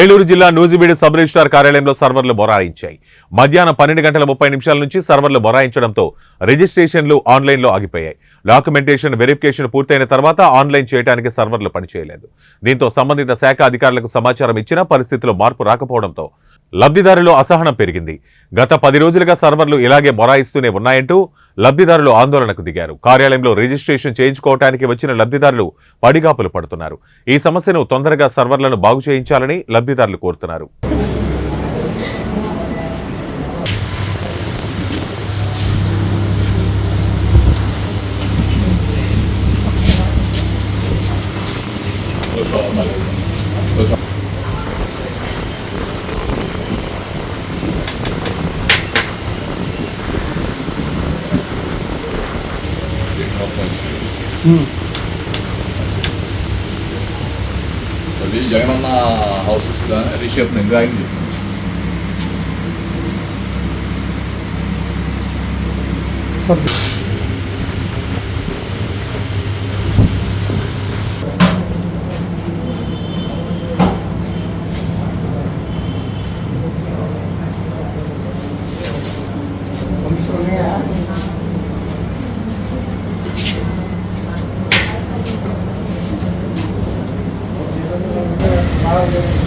ఏలూరు జిల్లా Nuzvid sub registrar కార్యాలయంలో సర్వర్లు మొరాయించాయి. మధ్యాహ్నం పన్నెండు గంటల ముప్పై నిమిషాల నుంచి సర్వర్లు మొరాయించడంతో రిజిస్ట్రేషన్లు ఆన్లైన్లో ఆగిపోయాయి. డాక్యుమెంటేషన్ వెరిఫికేషన్ పూర్తయిన తర్వాత ఆన్లైన్ చేయడానికి సర్వర్లు పనిచేయలేదు. దీంతో సంబంధిత శాఖ అధికారులకు సమాచారం ఇచ్చినా పరిస్థితిలో మార్పు రాకపోవడంతో లబ్ధిదారులు అసహనం పెరిగింది. గత పది రోజులుగా సర్వర్లు ఇలాగే మొరాయిస్తూనే ఉన్నాయంటూ లబ్ధిదారులు ఆందోళనకు దిగారు. కార్యాలయంలో రిజిస్ట్రేషన్ చేయించుకోవటానికి వచ్చిన లబ్ధిదారులు పడిగాపులు పడుతున్నారు. ఈ సమస్యను తొందరగా సర్వర్లను బాగు చేయించాలని లబ్ధిదారులు కోరుతున్నారు. అది జగనన్న హౌసెస్ కానీ రిషబ్ నేను Gracias.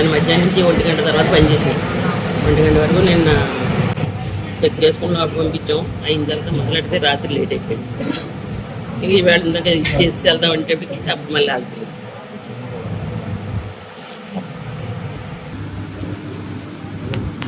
నేను మధ్యాహ్నం నుంచి ఒంటి గంట తర్వాత పనిచేసాను ఒంటి గంట వరకు నిన్న చెక్ చేసుకుని నాకు పంపించాం. అయిన తర్వాత మొదలెడితే రాత్రి లేట్ అయిపోయింది. ఇంక వేళ ఇందాక ఇచ్చేసి వెళ్దాం అంటే తప్ప మళ్ళీ ఆగిపోయింది